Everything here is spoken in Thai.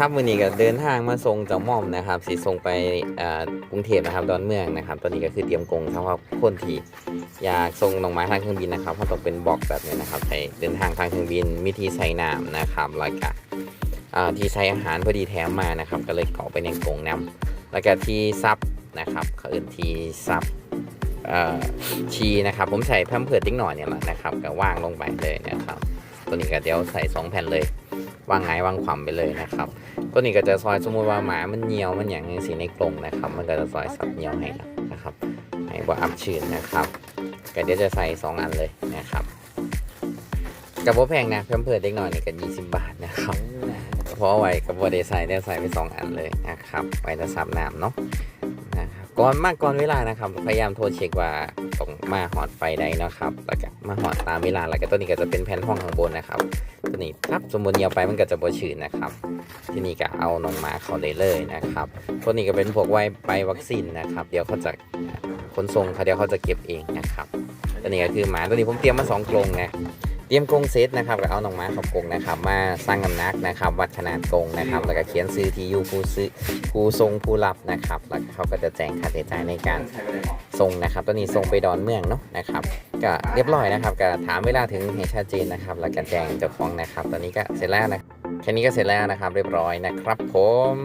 ครับวันนี้ก็เดินทางมาส่งจาหม่อมนะครับสิส่งไปกรุงเทพนะครับดอนเมืองนะครับ ตอนนี้ก็คือเตรียมกรงสำหรับคนที่อยากส่งน้องไม้ทางเครื่องบินนะครับเพราะต้องเป็นบอกแบบนี้นะครับใช้เดินทางทางเครื่องบินมิธีใส่น้ำนะครับแล้วก็ที่ใช้อาหารพอดีแถมมานะครับ ก็เลยเกาะไปในกงนำแล้วก็ที่ซับนะครับเขาเอื่นที่ซับชีนะครับ ผมใส่แพมเพิร์ดติ๊กหน่อยเนี่ยแหละนะครับก็วางลงไปเลยนะครับ ตัวนี้ก็เดี๋ยวใส่สองแผ่นเลย วางไงวางความไปเลยนะครับ ตัวนี้ก็จะซอยสมมติว่าหมามันเหนียวมันอย่างนี้สีในกรงนะครับ มันก็จะซอยสับเหนียวให้นะครับให้ว่าอับชื้นนะครับก็เดี๋ยวจะใส่สองอันเลยนะครับกับว่าแพงนะเพิ่มเพิ่มเล็กน่อยนี่ก็ยี่สิบบาทนะครับเพราะเอาไว้กับว่าเดใส่ได้ใส่ไปสองอันเลยนะครับไว้จะซับน้ำเนาะ ก่อนมากก่อนเวลานะครับ พยายามโทรเช็คว่าต้องมาหอดไฟใดเนาะครับ แล้วก็มาหอดตามเวลา แล้วก็ตัวนี้ก็จะเป็นแผ่นห้องข้างบนนะครับ ตัวนี้ครับสมมติเหนียวไปมันก็จะบวชื้นนะครับ ที่นี่ก็เอาน้องหมาเขาได้เลยนะครับ ตัวนี้ก็เป็นพวกไวไปวัคซีนนะครับ เดี๋ยวเขาจะขนส่งเขาเดี๋ยวเขาจะเก็บเองนะครับ ตัวนี้ก็คือหมาตัวนี้ผมเตรียมมาสองกรงนะ เตรียมกรงเซตนะครับก็เอาน้องหมาเข้ากรงนะครับมาสร้างกำนักนะครับ วัดขนาดกรงนะครับ แล้วก็เขียนซื้อที่อยู่ผู้ซื้อผู้ทรงผู้รับนะครับ แล้วเขาก็จะแจ้งค่าใช้จ่ายในการส่งนะครับตัวนี้ส่งไปดอนเมืองเนาะนะครับก็เรียบร้อยนะครับก็ถามเวลาถึงให้ชัดเจนนะครับ แล้วก็แจ้งเจ้าของนะครับ ตอนนี้ก็เสร็จแล้วนะแค่นี้ก็เสร็จแล้วนะครับ เรียบร้อยนะครับ ผม